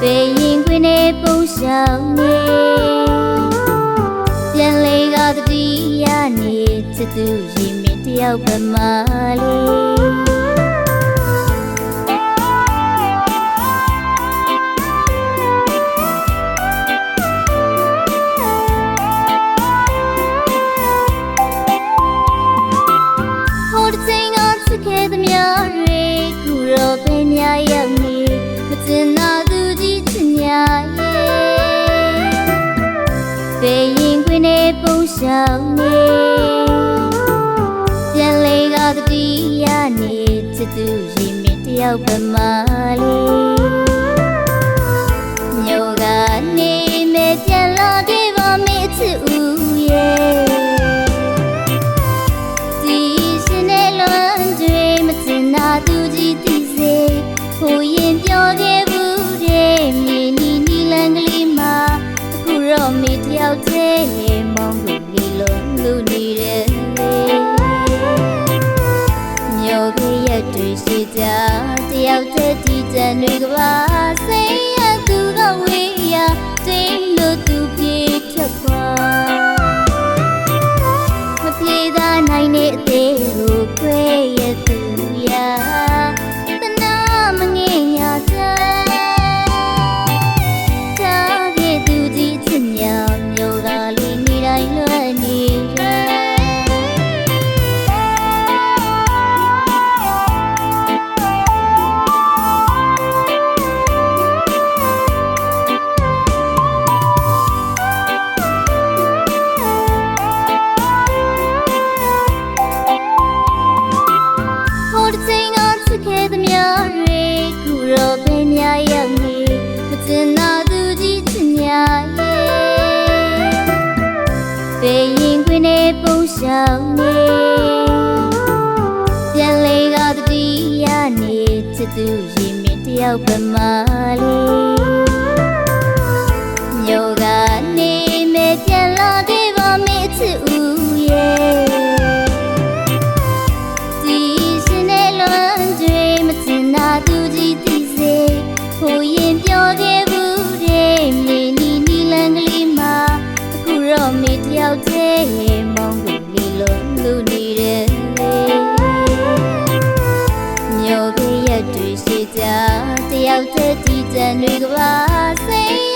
飞鹰归内不想你，ပြန်လေကတတိယနေ့ချစ်သူရင်မင်းတယောက်ပဲမလေး နဲ့ပုံရှောင်းနေပြန်လေကတတိယနေချစ်သူရင်မင်းတယောက်ပဲမလေးမြို့ကနေမဲ့ပြန်လာခဲ့ပါမေ့ချစ်ဦးရဲ့ဒီရှင်နဲ့လွန်တွေမစင်နာသူကြီးသိစေဟိုရင်ပြောခဲ့ တော့မေတယောက်တည်းရေမောင်းကိုလေးလုံးလူနေတယ်မြို့ကရက်တွေရှိကြတယောက်တည်းဒီကြံတွေကပါစိတ်ရသူကဝေးရတင်းလို့သူပြေ ရှောင်းနေပြန်လေကတတိယနေချစ်သူရင်မင်းတယောက်ပဲမလေးမြို့ကနေမဲ့ပြန်လာခဲ့ပါမေ့ချစ်ဦးရဲ့ဒီရှင်နဲ့လွန်တွေမစင်နာသူကြီးသိစေဟိုရင်ပြောခဲ့ဘူးတဲ့မြေနီနီလန်ကလေးမှာအခုတော့မေတယောက်တည်း ရက်တွေရှိကြတယောက်တည်းဒီကြံတွေကပါစိတ်ရ